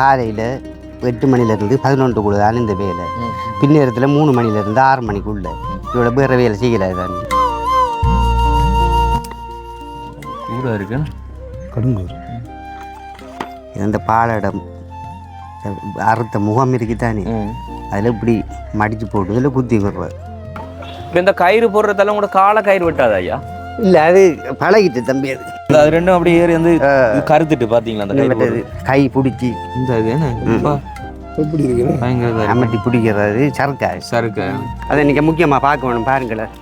காலையில் எட்டு மணிலேருந்து பதினொன்றுக்குள்ள தான் இந்த வேலை. பின்னேரத்தில் மூணு மணிலேருந்து ஆறு மணிக்குள்ள. இவ்வளோ வேறு வேலை செய்யலை தான் கூட இருக்கு? கடுங்கூர். இது அந்த பாலடம் அறுத்த முகம் இருக்குதானே? அதில் இப்படி மடித்து போட்டு இதில் குத்தி விடுறது இப்போ இந்த கயிறு போடுறதெல்லாம் கூட காலை கயிறு வெட்டாதா ஐயா? இல்லை அது பழகிட்டு தம்பி அது. இந்த அது ரெண்டும் அப்படியே ஏறி வந்து கருத்துட்டு பாத்தீங்களா அந்த கை பிடிச்சி. இந்த இது என்ன? எப்படி இருக்குன்னு பயங்கர இருக்கு. அமர்த்தி பிடிக்கிறது சறுக்காது சருக்கு அதை நீங்கள் முக்கியமாக பார்க்க வேணும் பாருங்களேன்.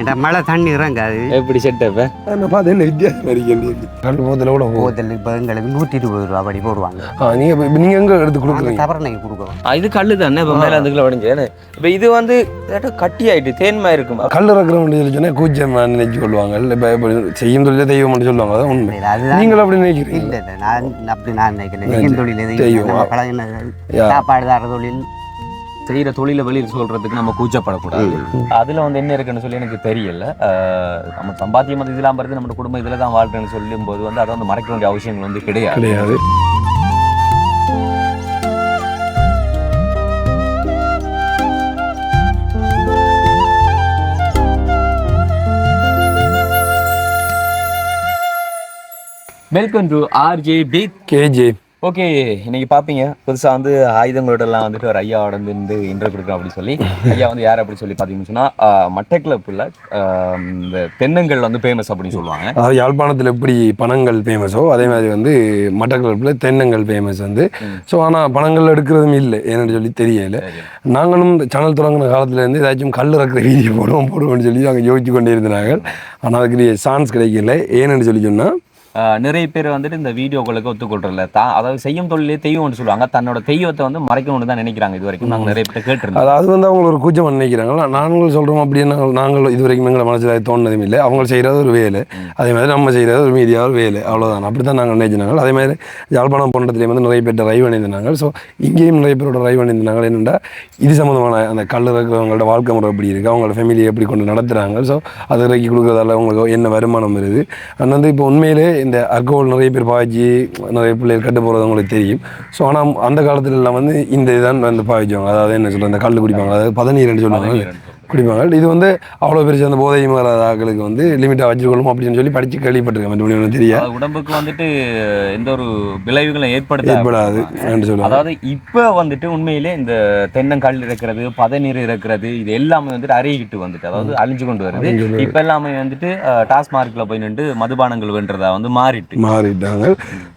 இந்த மழை தண்ணி இறங்காது. எப்படி செட் அப்ப நான் பார்த்து என்ன வித்தியாசம் இருக்கு கண்டு போதில் கூட போகுது போதல் இப்போ எங்களுக்கு நூற்றி இருபது ரூபா அப்படி போடுவாங்க. ஆ நீங்கள் நீங்கள் எங்கே எடுத்து நாங்கள் கொடுக்குறீங்க? தவறனை கொடுக்குறோம். ஆ, இது கல்லு தானே? இப்போ மேலே அதுக்குள்ள உடஞ்சு இப்போ இது வந்து கட்டி ஆயிட்டு தேன்மா இருக்கும்? கல் சொன்னால் கூச்சம் நினைச்சு இல்லை இப்போ செய்யும் தொழிலே தெய்வம் சொல்லுவாங்க. அதான் உண்மை. இல்லை, அதுதான் நீங்கள் அப்படி நினைக்கிறீங்க இல்லை நான் அப்படி நான் நினைக்கல செய்யும் தொழில். சாப்பாடு தர தொழில். செய்யற தொழிலை வெளியில் சொல்றதுக்கு நம்ம கூச்சப்படக்கூடாது. அதுல வந்து என்ன இருக்குன்னு சொல்லி எனக்கு தெரியல. நம்ம சம்பாத்தியம் வந்து இதெல்லாம் வருது நம்ம குடும்பம் இதுல தான் வாழ்றேன்னு சொல்லும் போது வந்து அதை வந்து மறைக்க வேண்டிய அவசியங்கள் வந்து கிடையாது. Welcome to RJ big KG okay இன்னைக்கு பாப்பீங்க. புதுசா வந்து ஆயுதங்களோட எல்லாம் வந்துட்டு ஒரு ஐயாவோட வந்து இந்த இன்டர் கொடுக்குறோம் அப்படி சொல்லி. ஐயா வந்து யார் அப்படி சொல்லி பாத்தீங்கன்னு சொன்னா ஆஹ் மட்டக்கிளப்புல இந்த தென்னங்கள் வந்து ஃபேமஸ் அப்படின்னு சொல்லுவாங்க. அதாவது யாழ்ப்பாணத்தில் எப்படி பணங்கள் ஃபேமஸோ அதே மாதிரி வந்து மட்டக்களப்பில் தென்னங்கள் ஃபேமஸ் வந்து. ஸோ ஆனால் பணங்கள் எடுக்கிறதும் இல்லை ஏன்னு சொல்லி தெரியல. நாங்களும் சேனல் தொடங்கின காலத்துலேருந்து ஏதாச்சும் கல் இறக்குற வீடியோ போடுவோம் போடுவோம்னு சொல்லி நாங்கள் யோசிச்சு கொண்டே இருந்தாங்க ஆனால் அதுக்கு சான்ஸ் கிடைக்கல. ஏன்னு சொல்லி சொன்னால் நிறைய பேர் வந்துட்டு இந்த வீடியோக்களுக்கு ஒத்துக்கொள்றதில்ல. தான் அதாவது செய்யும் தொழிலே தெய்வம்னு சொல்லுவாங்க. தன்னோட தெய்வத்தை வந்து மறைக்கணும்னு தான் நினைக்கிறாங்க இது வரைக்கும். நாங்க நிறைய பேர் கேட்டிருந்தோம். அதாவது வந்து அவங்க ஒரு கூச்சம் நினைக்கிறாங்களா நாங்களும் சொல்கிறோம் அப்படின்னு நாங்கள் இது வரைக்கும் எங்களை மனசில் தோணுனதும் இல்லை. அவங்க செய்கிறது ஒரு வேலை. அதே மாதிரி நம்ம செய்கிறது ஒரு மீதியாக ஒரு வேலை. அவ்வளோதான் அப்படி தான் நாங்கள் நினைச்சினாங்க அதே மாதிரி யாழ்ப்பாணம் போன்றதுலேயே வந்து நிறைய பேர்ட்ட ரைவ் அணிந்தாங்க. ஸோ இங்கேயும் நிறைய பேரோட ரைவ் அணிந்தாங்க. என்னென்னா இது சம்மந்தமான அந்த கல் இருக்கிறவங்களோட வாழ்க்கை முறை எப்படி இருக்குது அவங்களோட ஃபேமிலியை எப்படி கொண்டு நடத்துகிறாங்க ஸோ அதை இறக்கி கொடுக்குறதால அவங்களுக்கு என்ன வருமானம் வருது? அண்ட் வந்து இப்போ உண்மையிலே இந்த அல்கோஹால் நிறைய பேர் பாய்ச்சி நிறைய பிள்ளைகள் கட்டு போகிறது உங்களுக்கு தெரியும். ஸோ ஆனால் அந்த காலத்துல எல்லாம் வந்து இந்த இதான் வந்து பாய்ச்சுவாங்க. அதாவது என்ன சொல்கிறது இந்த கல் குடிப்பாங்க. அதாவது பதநீர்னு சொல்லுவாங்க. குடிப்பாங்க. இது வந்து அவ்வளோ பெருசு அந்த போதை மாறாத ஆட்களுக்கு வந்து லிமிட்டாக வச்சுக்கொள்ளும் அப்படின்னு சொல்லி படித்து கேள்விப்பட்டிருக்கேன். மற்றபடி ஒன்றும் தெரியாது உடம்புக்கு வந்துட்டு எந்த ஒரு விளைவுகளும் ஏற்படுத்த ஏற்படாது. சொல்லுவாங்க அதாவது இப்ப வந்துட்டு உண்மையிலே இந்த தென்னங்கல் இருக்கிறது பதநீர் இருக்கிறது இது எல்லாமே வந்துட்டு அருகிட்டு வந்துட்டு அதாவது அழிஞ்சு கொண்டு வருது. இப்ப எல்லாமே வந்துட்டு அஹ், டாஸ்மார்க்ல போய் நின்று மதுபானங்கள் வென்றதா வந்து மாறிட்டு. மாறிட்டாங்க.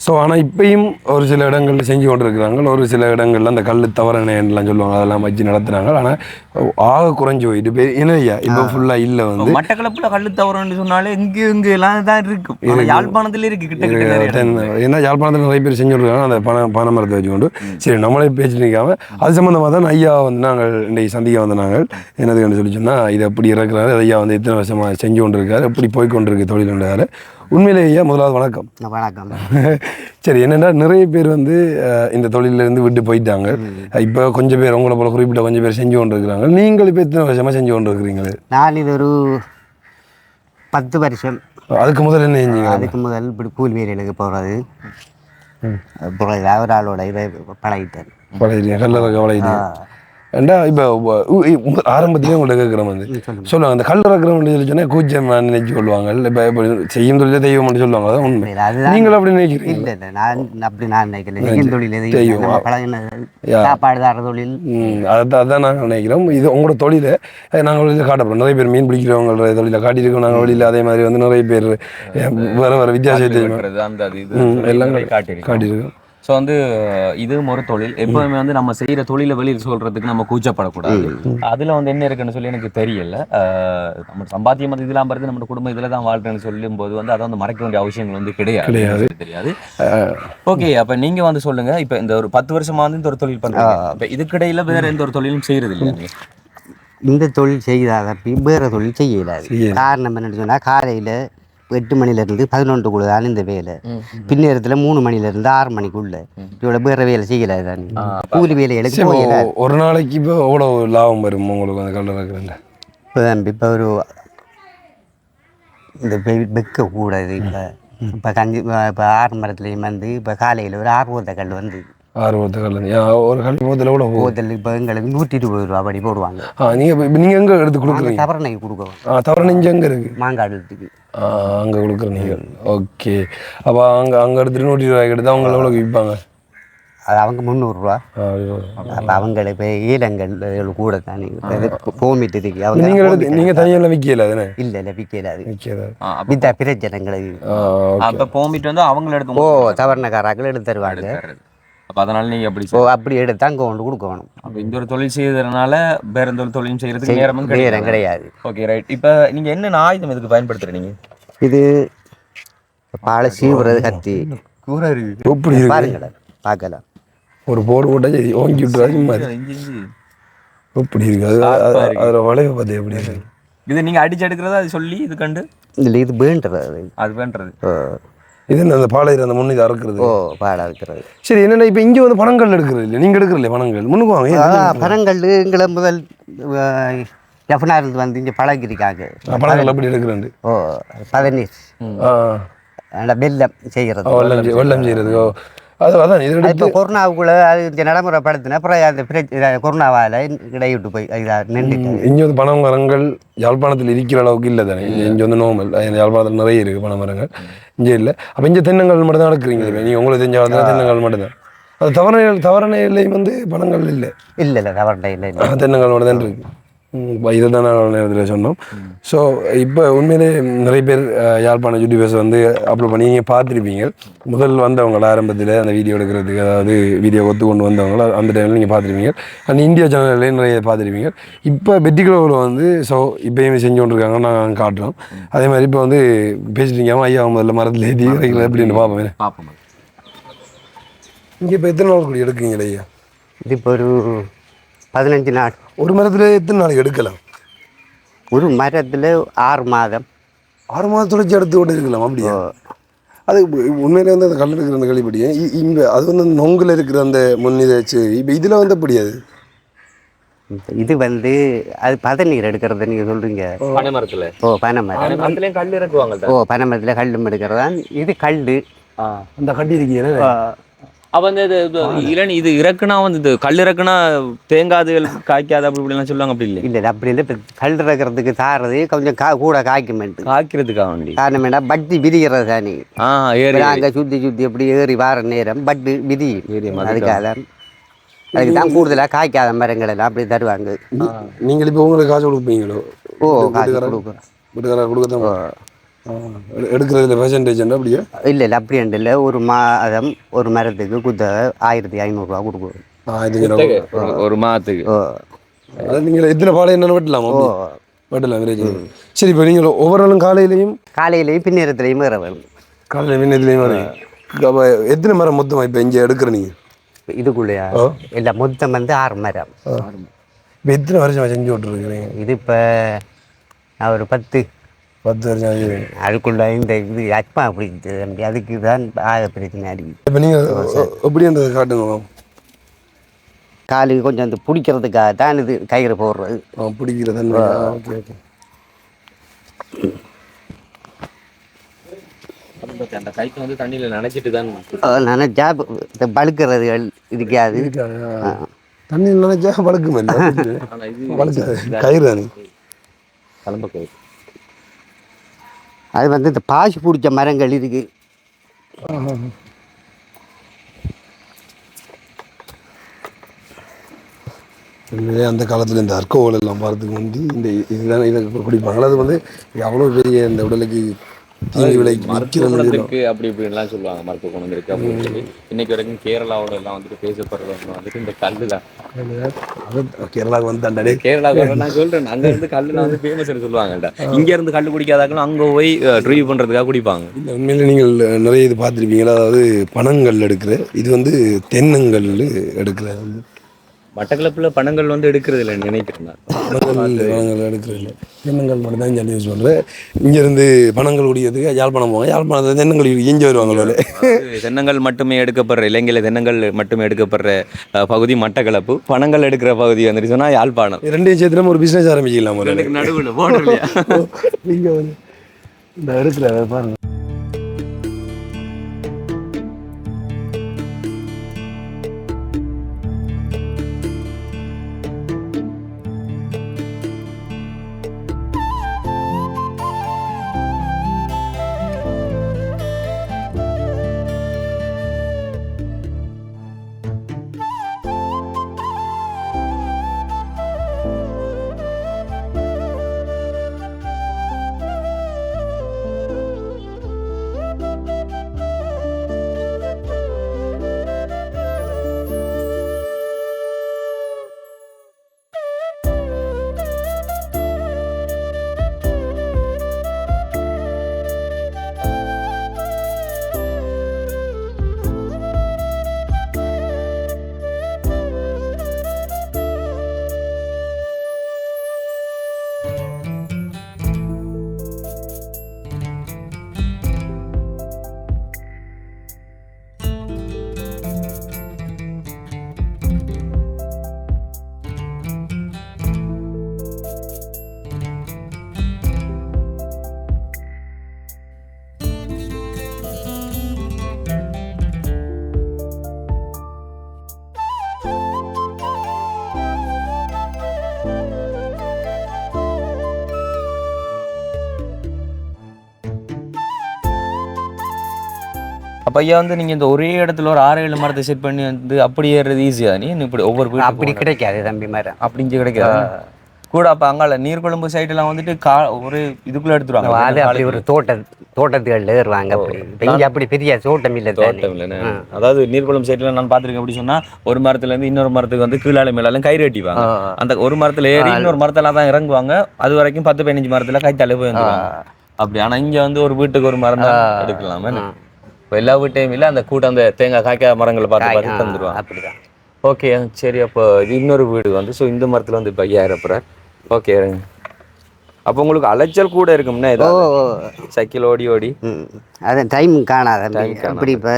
ஸோ ஆனால் இப்பயும் ஒரு சில இடங்கள்ல செஞ்சு கொண்டு இருக்கிறாங்க ஒரு சில இடங்கள்ல அந்த கல் தவறணைலாம் சொல்லுவாங்க. அதெல்லாம் வச்சு நடத்துகிறாங்க ஆனால் ஆக குறைஞ்சு போயிட்டு போய் என்னய்யா இப்போ ஃபுல்லாக இல்லை வந்து. மட்டக்களப்புல கள்ளு தவறுன்னு சொன்னாலே இங்க இங்க எல்லாம் தான் இருக்கு. யாழ்ப்பாணத்துல இருக்கு கிட்ட. ஏன்னா யாழ்ப்பாணத்தில் நிறைய பேர் செஞ்சுருக்காங்க அந்த பண பனை மரத்தை வச்சுக்கொண்டு. சரி நம்மளே பேச்சு நிற்காம அது சம்மந்தமாக தான் ஐயா வந்து நாங்கள் இன்றைக்கு சந்திக்க வந்த நாங்கள். என்னதுன்னு சொல்லி சொன்னால் இது எப்படி இறக்குறாரு. ஐயா வந்து எத்தனை வருஷமாக செஞ்சு கொண்டு இருக்காரு எப்படி போய் கொண்டு இருக்கு தொழில் உண்மையிலே ஐயா முதலாவது வணக்கம். வணக்கம். சரி என்னென்னா நிறைய பேர் வந்து இந்த தொழில்ல இருந்து விட்டு போயிட்டாங்க. இப்போ கொஞ்சம் பேர் உங்களை போல குறிப்பிட்ட கொஞ்சம் பேர் செஞ்சு கொண்டு இருக்கிறாங்க நீங்கள் இப்போ எத்தனை வருஷமாக செஞ்சு கொண்டு இருக்கிறீங்களே நான் இது ஒரு பத்து வருஷம். அதுக்கு முதல்ல என்ன செஞ்சீங்க? அதுக்கு முதல் இப்படி கூலி வேலைகளுக்கு போகிறது அப்புறம் ஒரு ஆளோட இதை பழகிட்டேன். பழைய கல்லறை கவலை ஏண்டா இப்போ ஆரம்பத்திலே உங்கள்ட்ட கேட்குறேன் வந்து. சொல்லுவாங்க அந்த கல் இறக்குறவன் சொல்லி சொன்னால் கூச்சம் நினைச்சு கொள்வாங்க. இல்லை இப்போ இப்போ செய்யும் தொழிலே தெய்வம் சொல்லுவாங்க. அதான் உண்மை. இல்லை, அதுதான். நீங்கள் அப்படி நினைக்கிறீங்க இல்லை இல்லை நான் அப்படி நான் நினைக்கல. செய்யும் தொழில் யா. சாப்பாடு தர தொழில். அதான் அதான் நாங்கள் நினைக்கிறோம். இது உங்களோட தொழிலை. நாங்கள் வெளியில் காட்டப்போம் நிறைய பேர் மீன் பிடிக்கிறவங்களோட தொழிலை காட்டியிருக்கோம். நாங்கள் வெளியில் அதே மாதிரி வந்து நிறைய பேர் வேற வேற வித்தியாசத்தை எல்லாம் காட்டியிருக்கோம். ஸோ வந்து இதுவும் ஒரு தொழில். எப்பவுமே வந்து நம்ம செய்யற தொழிலை வெளியில் சொல்றதுக்கு நம்ம கூச்சப்படக்கூடாது. அதுல வந்து என்ன இருக்குன்னு சொல்லி எனக்கு தெரியல. நம்ம சம்பாத்தியம் வந்து இதெல்லாம் வருது நம்ம குடும்பம் இதுல தான் வாழ்றேன்னு சொல்லும் போது வந்து அதை வந்து மறைக்க வேண்டிய அவசியங்கள் வந்து கிடையாது. கிடையாது. தெரியாது. ஓகே அப்ப நீங்க வந்து சொல்லுங்க. இப்ப இந்த ஒரு பத்து வருஷமா வந்து இந்த ஒரு தொழில் பண்றீங்க. இப்ப இதுக்கிடையில வேற எந்த ஒரு தொழிலும் செய்யறது இல்லையா நீங்க? இந்த தொழில் செய்தாத வேறு தொழில் செய்ய இயலாது செய்யல. காரணம் என்னன்னு சொன்னால் காலையில் எட்டு மணிலேருந்து பதினொன்றுக்குள்ள தான் இந்த வேலை. பின்னேரத்தில் மூணு மணிலேருந்து ஆறு மணிக்குள்ள. இவ்வளோ வேறு வேலை செய்யலை தான் கூலி போயிடல ஒ- ஒரு நாளைக்கு இப்போ எவ்வளோ லாபம் வரும் உங்களுக்கு அந்த கல் இறக்குறேன் இப்போ இப்போ ஒரு இந்த வெக்க கூடாது இப்போ. இப்போ கஞ்சி இப்போ ஆறு மரத்துலேயும் வந்து இப்போ காலையில் ஒரு ஆர்வத்த கல் வந்து ஆறு பத்து கல்லணி ஒரு கல் போத்தில் கூட போதல் இப்போ எங்களுக்கு நூற்றி இருபது ரூபா படி போடுவாங்க. ஆ நீங்கள் இப்போ நீங்கள் எங்கே எடுத்து கொடுக்குறீங்க? தவறு நகை கொடுக்குறோம். ஆ தவறு நெஞ்சு எங்கே இருக்குது மாங்காடுறதுக்கு அங்கே கொடுக்குற நீங்கள் ஓகே. அப்போ அங்கே அங்கே எடுத்துட்டு நூற்றி ரூபாய்க்கு எடுத்து அவங்க எவ்வளோக்கு விற்பாங்க? அது அவங்க முந்நூறுரூவா. அப்போ அவங்கள இப்போ ஈழங்கள் கூட தானே. போமிட்டு இருக்கு. அவங்க நீங்கள் எடுத்து நீங்கள் தனியெல்லாம் விற்கல தானே இல்லை இல்லை விற்கல அது. விற்கல பிரச்சனைங்களுக்கு அப்ப போமிட்டு வந்து அவங்கள எடுத்து ஓ தவறுனக்காராக்கள் எடுத்து தருவாங்க. அப்ப அதனால நீங்க அப்படி ஓ அப்படி எடுத்து அங்கே கொண்டு கொடுக்கணும் அப்ப இந்த ஒரு தொழில் செய்யறதுனால வேற எந்த ஒரு தொழிலும் செய்யறதுக்கு நேரமும் நேரம் கிடையாது. ஓகே ரைட் இப்ப நீங்க என்னென்ன ஆயுதம் இதுக்கு பயன்படுத்துறீங்க? இது பாலை சீவுறது கத்தி. எப்படி இருக்கு பாருங்களேன். பார்க்கலாம். ஒரு போர்டு போட்டால் சரி ஓங்கி விட்டுறா சும்மா இரு. எப்படி இருக்கு அது அது- அதில் வளைவு பார்த்து எப்படி இருக்கு இது நீங்க அடிச்சு எடுக்கிறதா? அது சொல்லி இது கண்டு? இல்லை இது வேண்டுறது. அது ஓ இது அந்த பாலையில் அந்த முன்னு இது அறுக்கிறது? ஓ பாலாக இருக்கிறது சரி என்னென்ன இப்போ இங்கே வந்து பணங்கள் எடுக்கிறது இல்லை நீங்கள் எடுக்கிறீல்ல பணங்கள் முன்னுக்கு வாங்க? பனங்கள் எங்களை முதல் ஜஃப்னாருந்து வந்து இங்கே பழகிருக்காங்க. ஆ, பணங்கள் அப்படி எடுக்கிறேன் ஓ ஆ. அந்த வெள்ளம் செய்கிறது வெள்ளம் செய்- வெள்ளம் செய்கிறது ஓ. அது அதான் இது இப்போ கொரோனாவுக்குள்ள அது இந்த நடைமுறைப்படுத்தின அப்புறம் அந்த பிரச்சனை கொரோனாவால் இடையிட்டு போய் நின்றுட்டு. இங்கே வந்து பனை மரங்கள் யாழ்ப்பாணத்தில் இருக்கிற அளவுக்கு இல்லை தானே? இங்கே வந்து நோமல் யாழ்ப்பாணத்தில் நிறைய இருக்குது பனை மரங்கள். இங்கே இல்லை. அப்போ இங்கே தென்னங்கள் மட்டும் தான் எடுக்கிறீங்க நீங்கள் உங்களுக்கு தெரிஞ்ச காலத்தில் தென்னங்கள் மட்டும் தான் அது தவணை தவறணையிலையும் வந்து பணங்கள் இல்லை. இல்லை இல்லை தவறுண்டை இல்லை. தென்னங்கள் மட்டும் தான் இருக்கு. இதை தான் நான் நேரத்தில் சொன்னோம். ஸோ இப்போ உண்மையிலே நிறைய பேர் யாழ்ப்பாண யூடியூபர்ஸ் வந்து அப்லோட் பண்ணி நீங்கள் பார்த்துருப்பீங்க. முதல் வந்தவங்கள ஆரம்பத்தில் அந்த வீடியோ எடுக்கிறதுக்கு அதாவது வீடியோ ஒத்து கொண்டு வந்தவங்கள அந்த டைமில் நீங்கள் பார்த்துருப்பீங்க. அந்த இந்தியா சேனல்லையும் நிறைய பார்த்துருப்பீங்க. இப்போ வெட்டிக்குளவில் வந்து ஸோ இப்போயுமே செஞ்சு கொண்டிருக்காங்க நாங்கள் காட்டுறோம். அதே மாதிரி இப்போ வந்து பேசிட்டீங்க ஐயா முதல்ல மரத்தில் ஏற்றி எப்படின்னு பார்ப்போம். பாப்போம் இங்கே இப்போ எத்தனை நாள் கூடி எடுக்குங்களே ஐயா? இது இப்போ ஒரு பதினஞ்சு நாள். ஒரு மரத்தில் எத்தனை நாளைக்கு எடுக்கலாம்? ஒரு மரத்தில் ஆறு மாதம். ஆறு மாதம் தொடர்ச்சி எடுத்து கொண்டு இருக்கலாம் அப்படியா அது உண்மையிலே வந்து அந்த கல் இருக்கிற அந்த களிப்படி இங்கே அது வந்து நொங்கில் இருக்கிற அந்த முன்னிதை இப்போ இதில் வந்து அப்படி அது? இது வந்து அது பதநீர் எடுக்கிறது நீங்கள் சொல்கிறீங்க பனை மரத்துல. ஓ பனை மரம். பனை மரத்துலயும் கல் இறக்குவாங்க ஓ பனை மரத்தில் கல்லும் எடுக்கிறதான் இது கல் அந்த கட்டி இருக்கீங்க அப்ப இந்த இது இது இளநீ இது இறக்குனா வந்து இது கல் இறக்குனா தேங்காதுகள் காய்க்காது அப்படி இப்படிலாம் சொல்லுவாங்க அப்படி இல்லை இல்லை அப்படி இல்லை. இப்போ கல் இறக்கிறதுக்கு தாரது கொஞ்சம் கா கூட காய்க்குமெண்டு காய்க்கிறதுக்காக வேண்டி? காரணம் என்ன பட்டி விதிக்கிறது தானே ஆ ஏறி நாங்கள் சுற்றி சுற்றி அப்படி ஏறி வார நேரம் பட்டு விதி அதுக்காக தான் அதுக்கு தான் கூடுதலாக காய்க்காத மரங்கள் எல்லாம் அப்படி தருவாங்க. நீங்கள் இப்போ உங்களுக்கு காசு கொடுப்பீங்களோ? ஓ காசு கொடுக்குறோம். வீட்டுக்காரர் கொடுக்கத்தான் எடுக்கிறதுல பெர்சன்டேஜ் அப்படியா? இல்லை இல்லை அப்படி இல்லை. ஒரு மாதம் ஒரு மரத்துக்கு குத்த ஆயிரத்தி ஐநூறுரூவா கொடுக்குறோம் ஒரு- மாதத்துக்கு. ஓ. அதை நீங்கள் எத்தனை பாலை என்னென்ன வெட்டலாம்? வெட்டலாம் விரேஜ் சரி இப்போ நீங்கள் ஒவ்வொரு நாளும் காலையிலையும்? காலையிலையும் பின்னேரத்துலையும் வேற வேணும். காலையில் மின்னத்துலேயும் வரீங்க அப்போ எத்தனை மரம் மொத்தமாக இப்போ இங்கே எடுக்கிற நீங்கள் இதுக்குள்ளேயா? இல்லை மொத்தம் வந்து ஆறு மரம். இப்போ எத்தனை வருஷம் செஞ்சு விட்டுருக்குறீங்க? இது இப்போ நான் ஒரு பத்து பத்து வருஷம் இந்த இது அச்சா பிடிக்குது. தம்பி அதுக்கு தான் ஆக பிரச்சனை அடிக்குது. இப்போ நீங்கள் காட்டுங்க காலுக்கு கொஞ்சம் அந்த பிடிக்கிறதுக்காக தான் இது கயிறு போடுறது. ஆ பிடிக்கிற தன்மை. Okay okay. அந்த கைக்கு வந்து தண்ணியில நினைச்சிட்டு தான் நினச்சா இந்த பழுக்கிறதுகள் இருக்காது. ஆ. தண்ணி நினைச்சா இது வழுக்காது கயிறு தானே. கிளம்ப கை அது வந்து இந்த பாசி பிடிச்ச மரங்கள் இருக்கு. அந்த காலத்தில் இந்த அர்க்கோவல் எல்லாம் பார்த்துக்கு வந்து இந்த இதுதான் இதை குடிப்பாங்க அது வந்து அவ்வளோ பெரிய இந்த உடலுக்கு தீங்கு விலைக்கு மருத்துவ விற்கிறது குணத்திற்கு அப்படி இப்படின்லாம் சொல்லுவாங்க மருத்துவ குணம் இருக்கு அப்படின்னு சொல்லி. இன்னைக்கு வரைக்கும் கேரளாவோட எல்லாம் வந்துட்டு பேசப்படுறது வந்துட்டு இந்த கல்லு தான் கேரளாவுக்கு வந்து தண்டனை கேரளாவுக்கு நான் சொல்றேன். அங்க இருந்து கல்லு வந்து ஃபேமஸ் சொல்லுவாங்கல்ல. இங்க இருந்து கல்லு குடிக்காதாக்களும் அங்க போய் ட்ரைவ் பண்றதுக்காக குடிப்பாங்க. இல்லை உண்மையிலே நீங்கள் நிறைய இது பார்த்துருப்பீங்களா? அதாவது பனங்கள் எடுக்கிற இது வந்து தென்னங்கள் எடுக்கிற மட்டக்களப்புல பணங்கள் வந்து எடுக்கிறது இல்லை நினைக்கிறேன் எடுக்கிறது இல்லை தென்னங்கள் மட்டும் தான் இங்கே யூஸ் பண்ணுறேன் இங்கேருந்து பனங்கள் குடிக்கிறதுக்கு யாழ்ப்பாணம் போவாங்க யாழ்ப்பாணத்தில் தென்னங்கள் இங்கே வருவாங்க போல அதாவது தென்னங்கள் மட்டுமே எடுக்கப்படுற இலங்கையில தென்னங்கள் மட்டுமே எடுக்கப்படுற பகுதி மட்டக்களப்பு. பணங்கள் எடுக்கிற பகுதி வந்துட்டு சொன்னா யாழ்ப்பாணம். சேர்த்து நம்ம ஒரு பிஸ்னஸ் ஆரம்பிக்கலாம் நடுவுல இங்கே வந்து இந்த இடத்துல பாருங்க. ஐயா வந்து நீங்க இந்த ஒரே இடத்துல ஒரு ஆறு ஏழு மரத்தை செட் பண்ணி வந்து அப்படி ஏறுறது ஈஸியா நீ இப்படி ஒவ்வொரு வீட்டுக்கு அப்படி கிடைக்காது தம்பி மரம் அப்படிஞ்சு கிடைக்காது. கூட அப்ப அங்கால நீர்கொழும்பு சைடு எல்லாம் வந்துட்டு கா ஒரு இதுக்குள்ள எடுத்துருவாங்க. அது அப்படி ஒரு தோட்ட தோட்டத்துகள் ஏறுவாங்க அப்படி. இப்ப இங்க அப்படி பெரிய தோட்டம் இல்லை தானே. தோட்டம் இல்லைன்னு அதாவது நீர்குளம் சைட்ல நான் பாத்திருக்கேன் எப்படி சொன்னா ஒரு மரத்துல இருந்து இன்னொரு மரத்துக்கு வந்து கீழால மேலாலும் கயிறு கட்டிவாங்க ஆ. அந்த ஒரு மரத்துல ஏறி இன்னொரு மரத்துல தான் இறங்குவாங்க. அது வரைக்கும் பத்து பதினஞ்சு மரத்துல கைத்தாலே போய் வந்துருவாங்க. அப்படி. ஆனா இங்க வந்து ஒரு வீட்டுக்கு ஒரு மரம் தான் எடுக்கலாமே இப்போ எல்லா வீட்டையும் இல்ல அந்த கூட்டம் அந்த தேங்காய் காய்க்காத மரங்களை பார்த்து பார்த்து ஆ, தந்துருவாங்க. அப்படிதான். ஓகே சரி அப்போ இன்னொரு வீடு வந்து ஸோ இந்த மரத்துல வந்து இப்போ ஐயா இறப்புறார். ஓகே இறங்க அப்போ உங்களுக்கு அலைச்சல் கூட இருக்கும்னா ஓ. சைக்கிள் ஓடி ஓடி. அது டைம் காணாது. அப்படி இப்போ.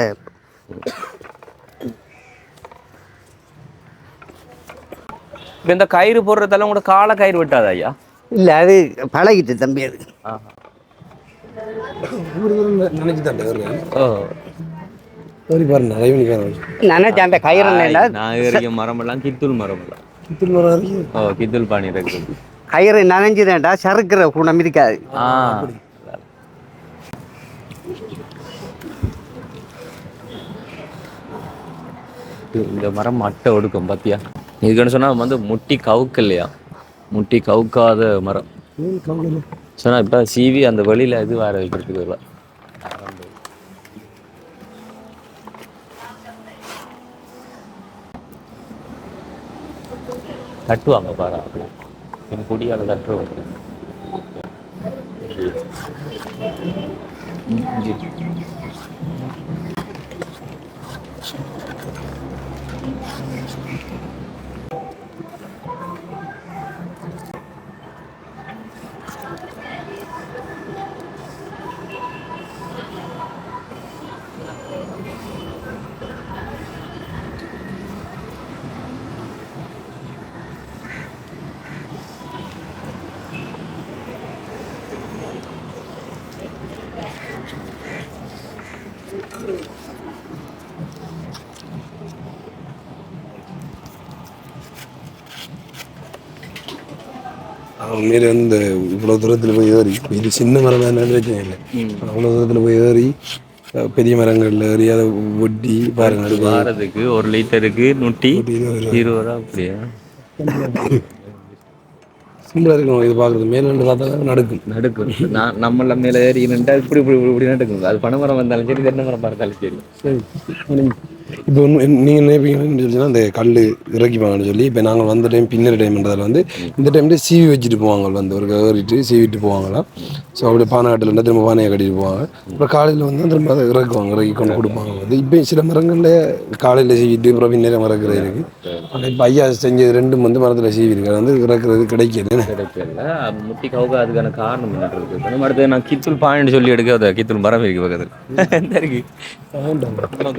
இப்போ இந்த கயிறு போடுறதெல்லாம் கூட காலை கயிறு விட்டாதா ஐயா? இல்லை அது பழகிட்டு தம்பி அது. நினைச்சு அந்த கயிறு மரம் எல்லாம் கித்துள் மரம் எல்லாம் கித்தில் மரம் இருக்கு. ஓ கித்துள் பாணி இருக்கு. கயிறு நனைஞ்சுதான்டா சறுக்கிற குணம் இருக்காது ஆ. இந்த மரம் மட்டை ஒடுக்கும் பாத்தியா? இதுக்குன்னு சொன்னா வந்து முட்டி கவுக்கு இல்லையா? முட்டி கவுக்காத மரம். சொன்னால் இப்போ சீவி அந்த வழியில் இது வர வைக்கிறதுக்கு வருவா. தட்டுவாங்க பாரு அப்படி என் குடியால தட்டுவாங்க. உண்மையிலே வந்து இவ்வளோ தூரத்தில் போய் ஏறி இது சின்ன மரம் தான் பிரச்சனை இல்லை. அவ்வளோ தூரத்தில் போய் ஏறி பெரிய மரங்கள்ல ஏறி அதை ஒட்டி பாருங்க. வாரத்துக்கு ஒரு லிட்டருக்கு நூற்றி இருபது ரூபா. அப்படியா? சிம்பிளாக இருக்கும் இது பார்க்குறது மேலே இருந்து பார்த்தா நடக்கும். நடுக்கும். நான் நம்மள மேல ஏறி நின்றா இப்படி இப்படி இப்படி நடுக்கும். அது பனைமரம் வந்தாலும் சரி தென்னை மரம் பார்த்தாலும் சரி. சரி. இப்போ நீங்கள் நினைப்பீங்கன்னு சொல்லிச்சுன்னா அந்த கல் இறக்கிப்பாங்கன்னு சொல்லி இப்போ நாங்கள் வந்த டைம் பின்னர் டைம்ன்றதில் வந்து இந்த டைம்ல சீவி வச்சுட்டு போவாங்க வந்து ஒரு ஏறிட்டு சீவிட்டு போவாங்களாம் ஸோ அப்படியே பானை கட்டில் திரும்ப பானையை கட்டிட்டு போவாங்க. அப்புறம் காலையில் வந்து திரும்ப அதை இறக்குவாங்க இறக்கி கொண்டு கொடுப்பாங்க வந்து. இப்போ சில மரங்களில் காலையில் சீவிட்டு அப்புறம் பின்னேரம் இறக்குறது இருக்கு. ஆனால் இப்போ ஐயா செஞ்சது ரெண்டும் வந்து மரத்தில் சீவி இருக்கு வந்து இறக்குறது கிடைக்கல. கிடைக்கல. முட்டி கவுக்க அதுக்கான காரணம் என்ன இருக்கு நம்ம அடுத்து நான் கித்துள் பாயிண்ட் சொல்லி எடுக்காத கித்துள் மரம் இருக்கு பக்கத்தில். இருக்கு?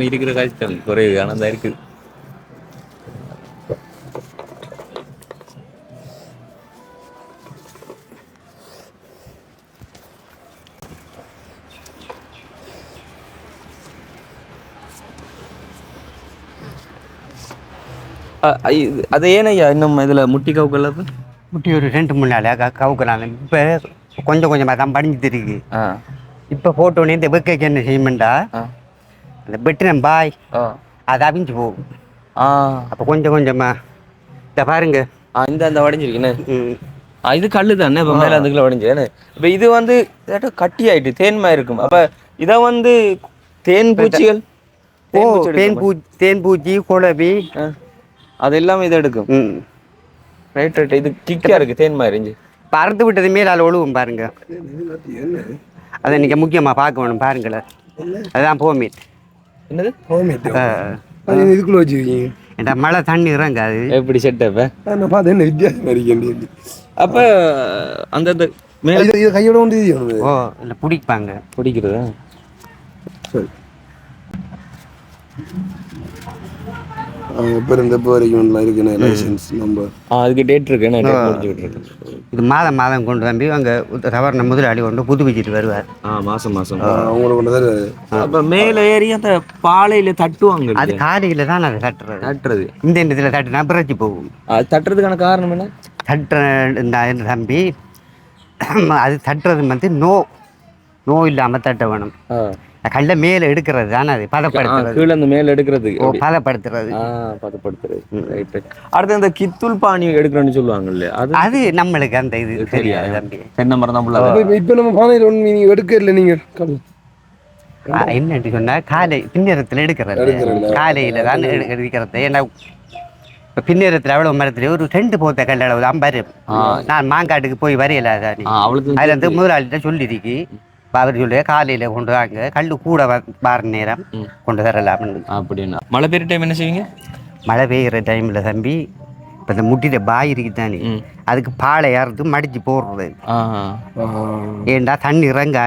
இருக்கிற காய்ச்சல். குறைவு ஆனால் தான் இருக்கு. அது ஏனையா இன்னும் இதுல முட்டி கவுக்கல முட்டி ஒரு ரெண்டு மூணு நாள் கவுக்குறாங்க. இப்போ கொஞ்சம் கொஞ்சமாக தான் படிஞ்சுட்டு இருக்கு. இப்போ போட்டோன்னே இந்த வெக்கைக்கு என்ன செய்யணும்டா? ஆ. அந்த பெட்டினம் பாய் ஆ. அது அவிஞ்சு போகும். ஆ. அப்போ கொஞ்சம் கொஞ்சமா. இந்த பாருங்க. இந்த அந்த. ஆ, இது கல்லு தானே இப்போ மேலே அதுக்குள்ள வடிஞ்சு இப்போ இது வந்து கட்டி ஆயிட்டு தேன்மா இருக்கும். அப்ப இதை வந்து தேன் பூச்சிகள்? ஓ தேன் பூச்சி தேன் தேன் பூச்சி குழவி. அது எல்லாமே இதை எடுக்கும். ரைட் ரைட் இது கிக்கா இருக்கு இருந்துச்சு இப்போ அறுத்து விட்டது மேலே அதில் ஒழுவும் பாருங்க. அதை நீங்கள் முக்கியமாக பார்க்க வேணும் பாருங்களேன் அதுதான் போமீட் என்னது? அது இதுக்குள்ளே வச்சுருக்கீங்க என்கிட்ட மழை தண்ணி இறங்காது. எப்படி செட் அப்ப நான் பார்த்தேன் என்ன வித்தியாசம் இருக்கேன் அப்ப அந்த அந்த மேல இது இது கையோட வந்து இது ஓ இல்லை பிடிப்பாங்க. பிடிக்கிறதா? சரி. இப்போ வரைக்கும் இருக்குண்ணே லைசன்ஸ் நம்பர் ஆ அதுக்கு டேட் இருக்கு இது மாதம் மாதம் கொண்டு வந்து அங்கே சவரண முதலாளி கொண்டு புதுப்பிச்சிட்டு வருவார். ஆ மாசம் மாசம். அவங்களுக்கு கொண்டு தான் அப்ப மேல ஏறி அந்த பாலையில தட்டுவாங்க அது காலையில் தான் அதை தட்டுறது. தட்டுறது. இந்த இடத்துல தட்டுனா பிறச்சி போகும். அது தட்டுறதுக்கான காரணம் என்ன? தட்டுற இந்த தம்பி அது தட்டுறது வந்து நோ நோ இல்லாமல் தட்ட வேணும். ஆ. கல்ல மேல எடுக்கிறது தானே அது? பதப்படுத்துறது. கீழே இந்த மேல எடுக்கிறது. ஓ பதப்படுத்துறது. பதப்படுத்துறது. ரைட் அடுத்து இந்த கித்துல் பானி எடுக்கிறேன்னு சொல்லுவாங்க இல்லையா அது? அது நம்மளுக்கு அந்த இது தெரியாது தம்பி. தென்னை மரம் தான் ஃபுல்லா இப்போ நம்ம பானையில் ஒன்று நீங்கள் எடுக்க இல்லை நீங்கள் என்னன்னு சொன்னா காலை பின்னேரத்துல எடுக்கிறது. காலையில தான் எடு- எடுக்கிறது. ஏன்னா இப்ப பின்னேரத்துல அவ்வளவு மரத்துல? ஒரு ரெண்டு போத்த கல்லளவு தான் வரும். நான் மாங்காட்டுக்கு போய் வரையல அதான் அதுல இருந்து முதலாளிகிட்ட சொல்லிருக்கு. அவர் சொல்லி காலையில கொண்டு வாங்க. கல்லு கூட வார நேரம் கொண்டு வரலாம்னு அப்படின்னா மழை பெய்யுற டைம் என்ன செய்வீங்க? மழை பெய்யுற டைம்ல தம்பி இப்ப இந்த முட்டில பாய் இருக்குதானே. அதுக்கு பாலை அறுத்து மடிச்சு போடுறது. ஏண்டா தண்ணி இறங்க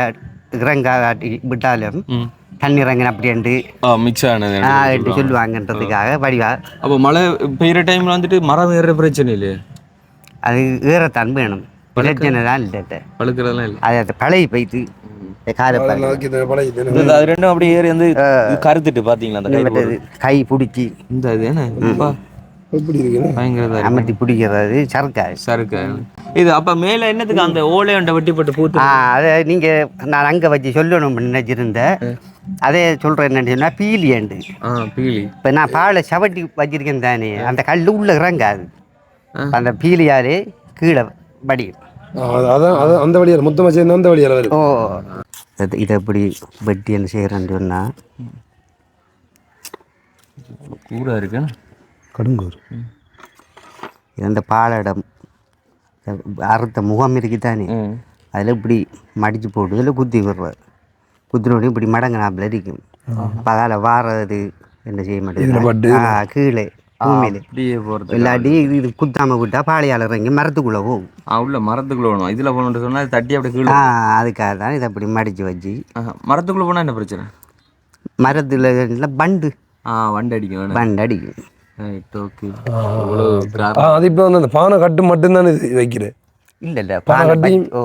இறங்காட்டி விட்டாலும் தண்ணி இறங்கின அப்படின்ட்டு மிக்ஸ் ஆனது சொல்லுவாங்கன்றதுக்காக வடிவா அப்போ மழை பெய்யுற டைம்ல வந்துட்டு மரம் ஏறுற பிரச்சனை இல்லையே? அது ஏறத்தான் வேணும். பிரச்சனை தான் இல்லை பழுக்கிறதெல்லாம் இல்லை. அது அது பழைய போயிட்டு அப்படியே ஏறி வந்து கருத்துட்டு பாத்தீங்களா அந்த கை பிடிச்சி. இந்த இது என்ன. அமர்த்தி பிடிக்கிறது சறுக்காது சருக்கு இது அப்ப மேல என்னத்துக்கு அந்த ஓலையண்ட வெட்டி போட்டு பூத்து ஆ அதை நீங்கள் நான் அங்கே வச்சு சொல்லணும்னு நினைச்சிருந்தேன். அதே சொல்கிறேன் என்னன்னு சொன்னால் பீலியண்டு ஆ பீலி. இப்போ நான் பாலை சவட்டி வச்சிருக்கேன் தானே அந்த கல் உள்ள இறங்காது. அந்த பீலியாலே கீழே அது- அதான் அதான் அந்த வழியால் மொத்தமாக சேர்ந்து அந்த வழியால் வரும் ஓ. இது இதை எப்படி வெட்டி என்ன செய்கிறேன்னு சொன்னால் கூடா இருக்கு? கடுங்கூர் இது அந்த பாலடம் இந்த அறுத்த முகம் இருக்குதானே? அதில் இப்படி மடித்து போட்டு இதில் குத்தி விடுறது குத்தினோடனே இப்படி மடங்கினாப்புல இருக்கும் அதால் வாரது என்ன செய்ய மாட்டேங்குது? ஆ கீழே. பூமியில் அப்படியே போறது இல்லாட்டி இது இது குத்தாம விட்டா பாளையால் இறங்கி மரத்துக்குள்ளே போகும் ஆ உள்ள மரத்துக்குள்ள போகணும் இதுல போகணும்னு சொன்னா அது தட்டி அப்படியே கீழே ஆ அதுக்காக தான் இதை அப்படி மடித்து வச்சு ஆஹா. மரத்துக்குள்ள போனா என்ன பிரச்சனை மரத்தில் பண்டு ஆ வண்டு அடிக்கும் பண்டு அடிக்கும் ரைட் ஓகே இவ்வளவு கிரா- ஆ அது இப்போ வந்து அந்த பானை கட்டு மட்டும்தான் இது வைக்கிறேன் இல்லை இல்லை பானை பத்தி- ஓ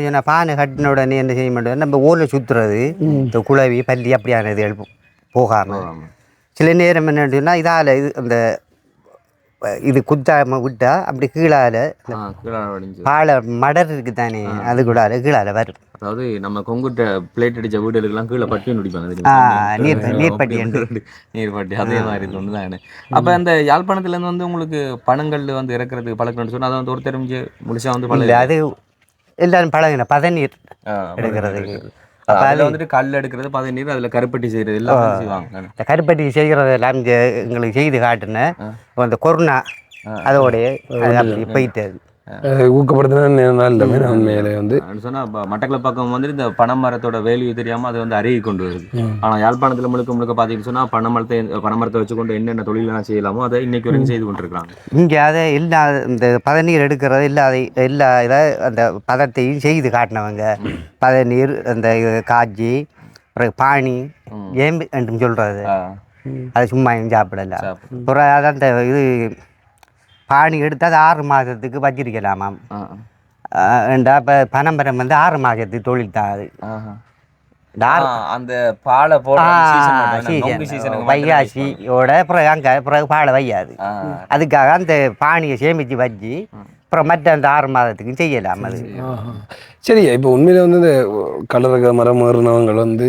சொன்னால் பானை கட்டின உடனே என்ன செய்ய மாட்டோம் நம்ம ஓலை சுற்றுறது இந்த குழவி பல்லி அப்படியான இது எழுப்பும் போகாமல் சில நேரம் என்னன்னு சொன்னால் இதால் இது அந்த இது குத்தாம விட்டா அப்படி கீழால பாலை மடர் இருக்கு தானே அது கூட கீழால வரும். அதாவது நம்ம கொங்குட்ட பிளேட் அடிச்ச வீடுகளுக்கெல்லாம் கீழே பட்டி நடிப்பாங்க நீர் நீர்ப்பட்டி என்று நீர்பட்டி அதே மாதிரி ஒன்று தான். அப்போ அந்த யாழ்ப்பாணத்துல இருந்து வந்து உங்களுக்கு பணங்கள் வந்து இறக்குறதுக்கு பழக்கம்னு சொன்னா அதை வந்து ஒருத்தர் முடிச்சா வந்து பழக அது எல்லாரும் பழகின பதநீர் எடுக்கிறதுக்கு அதில் வந்துட்டு கல் எடுக்கிறது பதினீர் அதுல கருப்பட்டி செய்யறது எல்லாம் செய்வாங்க. இந்த கருப்பட்டி செய்கிறதெல்லாம் இங்கே எங்களுக்கு செய்து காட்டுனேன் அந்த கொரோனா அதோடைய போயிட்டு அது. ஊக்கப்படுத்தினா நல்ல மேலே உண்மையிலே வந்து அப்படின்னு சொன்னா இப்போ மட்டக்கள பக்கம் வந்துட்டு இந்த பனைமரத்தோட வேல்யூ தெரியாம அது வந்து அருகி கொண்டு வருது. ஆனா யாழ்ப்பாணத்துல முழுக்க முழுக்க பாத்தீங்கன்னு சொன்னா பனைமரத்தை பனைமரத்தை வச்சுக்கொண்டு என்னென்ன தொழிலாம் செய்யலாமோ அதை இன்னைக்கு வரைக்கும் செய்து கொண்டிருக்காங்க இங்கே அதை எல்லா இந்த பதநீர் எடுக்கிறது இல்லாத எல்லா இதை அந்த பதத்தையும் செய்து காட்டினவங்க. பதநீர் அந்த காய்ச்சி பிறகு பானி ஏம்பு என்று சொல்கிறது அது சும்மா எதுவும் சாப்பிடல. சாப்பிடு. அப்புறம் அதான் இது பானி எடுத்து அது ஆறு மாதத்துக்கு வச்சிருக்கலாமாம். ஏண்டா இப்போ பனம்பரம் வந்து ஆறு மாதத்துக்கு தொழில் தான் அது. அந்த பாலை போட வைகாசியோட பிறகு அங்கே பிறகு பாலை வையாது. அதுக்காக அந்த பானியை சேமித்து வச்சு அப்புறம் மற்ற அந்த ஆறு மாதத்துக்கும் செய்யலாம் அது. சரி இப்போ உண்மையிலே வந்து இந்த கலரக மரம் ஏறினவங்க வந்து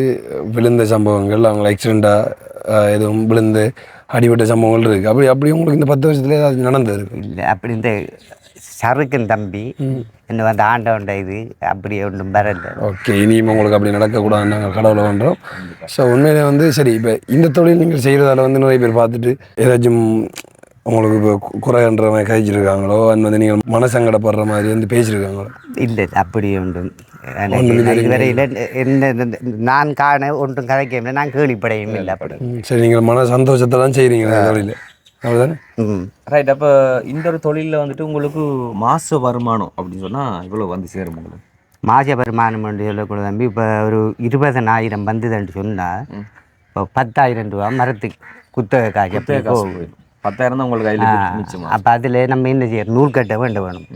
விழுந்த சம்பவங்கள் அவங்க ஆக்சிடெண்ட்டாக எதுவும் விழுந்து அடிபட்ட சம்பவங்கள் இருக்குது அப்படி அப்படி உங்களுக்கு இந்த பத்து வருஷத்துல ஏதாவது நடந்தது? இல்லை அப்படி இந்த சறுக்குன் தம்பி என்ன வந்து ஆண்டவன்ட இது அப்படி ஒன்றும் வரல. ஓகே இனியும் உங்களுக்கு அப்படி நடக்கக்கூடாதுன்னு நாங்கள் கடவுளை பண்ணுறோம் ஸோ உண்மையிலே வந்து சரி இப்போ இந்த தொழில் நீங்கள் செய்கிறதால வந்து நிறைய பேர் பார்த்துட்டு ஏதாச்சும் உங்களுக்கு இப்போ குறைன்ற மாதிரி கழிச்சிருக்காங்களோ அது வந்து நீங்கள் மனசங்கடப்படுற மாதிரி வந்து பேசியிருக்காங்களோ இல்லை அப்படி ஒன்றும். இதுவரையில் என்ன இந்த- நான் காண ஒன்றும் கதைக்க நான் கேள்விப்படையும் இல்லை அப்படி. சரி நீங்கள் மன சந்தோஷத்தை தான் செய்கிறீங்க இந்த தொழில். ரைட் அப்போ இந்த ஒரு தொழிலில் வந்துட்டு உங்களுக்கு மாச வருமானம் அப்படின்னு சொன்னா இவ்வளவு வந்து சேரும் உங்களுக்கு? மாச வருமானம் என்று சொல்லக்கூட தம்பி. இப்போ ஒரு இருபதனாயிரம் வந்ததுன்னு சொன்னால் இப்போ பத்தாயிரம் ரூபா மரத்துக்கு குத்தகை காய்க்க காசு போகும் பத்தாயிரம் தான் உங்களுக்கு கையில் அப்போ அதில் நம்ம என்ன செய்யணும் நூல் கட்ட வேண்ட வேணும்.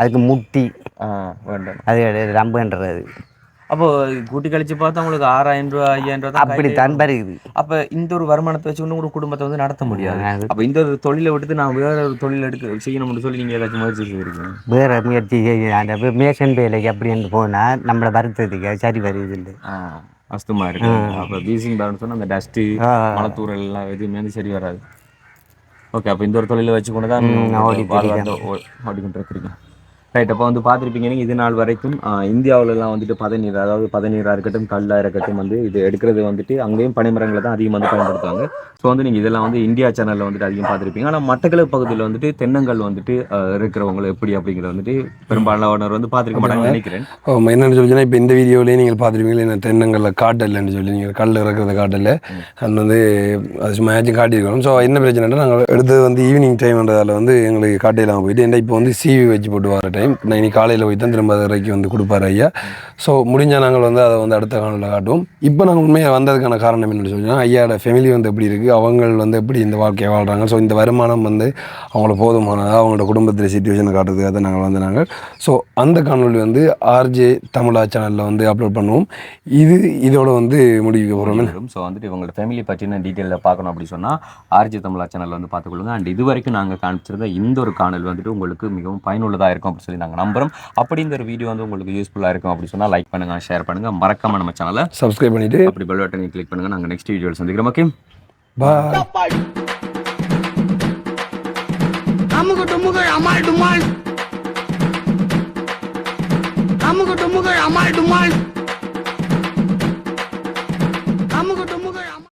அதுக்கு முட்டி. வேண்டாம். அது ரம்புன்றது அப்போ கூட்டி கழிச்சு பார்த்தா உங்களுக்கு ஆறாயிரம் ரூபா ஐயாயிரம் ரூபா தான் அப்படித்தான் வருகுது அப்ப இந்த ஒரு வருமானத்தை வச்சு ஒன்றும் ஒரு குடும்பத்தை வந்து நடத்த முடியாது. அப்ப இந்த ஒரு தொழிலை விட்டுட்டு நான் வேற ஒரு தொழில் எடுக்க செய்யணும்னு சொல்லி நீங்க ஏதாச்சும் முயற்சி செய்யிருக்கீங்க வேறு முயற்சி அந்த மேசன் வேலைக்கு அப்படின்னு போனால் நம்மளை வருத்தத்துக்கு சரி வருது இல்லை. கஷ்டமா இருக்கு. அப்ப பீசிங் பேரண்ட் சொன்னா அந்த டஸ்ட். மலத்தூரல் எல்லாம் எதுவுமே சரி வராது. ஓகே அப்ப இந்த ஒரு தொழிலை வச்சு கொண்டு தான் ம், ரைட் அப்போ வந்து பார்த்துருப்பீங்க நீங்கள் இது நாள் வரைக்கும் ஆஹ், இந்தியாவுல எல்லாம் வந்துட்டு பதநீர் அதாவது பதநீராக இருக்கட்டும் கல்லாக இருக்கட்டும் வந்து இது எடுக்கிறது வந்துட்டு அங்கேயும் பனைமரங்களை தான் அதிகம் வந்து பயன்படுத்துவாங்க. ஸோ வந்து நீங்கள் இதெல்லாம் வந்து இந்தியா சேனலில் வந்துட்டு அதிகம் பார்த்துருப்பீங்க. ஆனால் மட்டக்களப்பு பகுதியில் வந்துட்டு தென்னங்கள் வந்துட்டு ஆஹ், இருக்கிறவங்க எப்படி அப்படிங்கிறத வந்துட்டு பெரும்பாலானவர் வந்து பார்த்துருக்க மாட்டாங்கன்னு நினைக்கிறேன். என்னென்னு சொல்லிச்சுன்னா இப்போ இந்த வீடியோலேயே நீங்கள் பார்த்துருப்பீங்களே என்ன தென்னங்களில் காட்டலன்னு சொல்லி நீங்கள் கல் இறக்குறத காட்டல அண்ட் வந்து அது சும்மா ஏதாச்சும் காட்டியிருக்கோம் ஸோ என்ன பிரச்சனைனா நாங்கள் எடுத்தது வந்து ஈவினிங் டைம்ன்றதால வந்து எங்களுக்கு காட்டையெல்லாம் போயிட்டு என்ன இப்போ வந்து சிவி வச்சு போட்டு வர டைம் நான் இன்னைக்கு காலையில் போய் தான் திரும்ப வரைக்கும் இறக்கி வந்து கொடுப்பாரு ஐயா. ஸோ முடிஞ்சால் நாங்கள் வந்து அதை வந்து அடுத்த காணொலியில் காட்டுவோம். இப்போ நாங்கள் உண்மையாக வந்ததுக்கான காரணம் என்னென்னு சொன்னால் ஐயாவோட ஃபேமிலி வந்து எப்படி இருக்குது அவங்க வந்து எப்படி இந்த வாழ்க்கையை வாழ்கிறாங்க ஸோ இந்த வருமானம் வந்து அவங்கள போதுமானதாக அவங்களோட குடும்பத்தில் சுச்சுவேஷனை காட்டுறதுக்காக தான் நாங்கள் வந்து நாங்கள். ஸோ அந்த காணொலி வந்து ஆர்ஜே தமிழா சேனலில் வந்து அப்லோட் பண்ணுவோம். இது இதோட வந்து முடிவுக்கு போகிறோம் ஸோ வந்துட்டு இவங்களோட ஃபேமிலி பற்றின டீட்டெயிலில் பார்க்கணும் அப்படி சொன்னால் ஆர்ஜே தமிழா சேனலில் வந்து பார்த்துக்கொள்ளுங்க. அண்ட் இது வரைக்கும் நாங்கள் காமிச்சிருந்த இந்த ஒரு காணல் வந்துட்டு உங்களுக்கு மிகவும் பயனுள்ளதாக இருக்கும் அப்படின்னு சொல்லி நாங்கள் நம்புறோம். அப்படி இந்த ஒரு வீடியோ வந்து உங்களுக்கு யூஸ்ஃபுல்லாக இருக்கும் அப்படி சொன்னால் லைக் பண்ணுங்க ஷேர் பண்ணுங்க. மறக்காம நம்ம சேனலை சப்ஸ்கிரைப் பண்ணிவிட்டு அப்படி பெல் பட்டனை கிளிக் பண்ணுங்க. நாங்கள் நெக்ஸ்ட் வீடியோவில் சந்திக்கிறோம். ஓகே பாய் அமுகு டுமுகள் அமால் டுமால். அமுகு டுமுகள் அமால் டுமால்.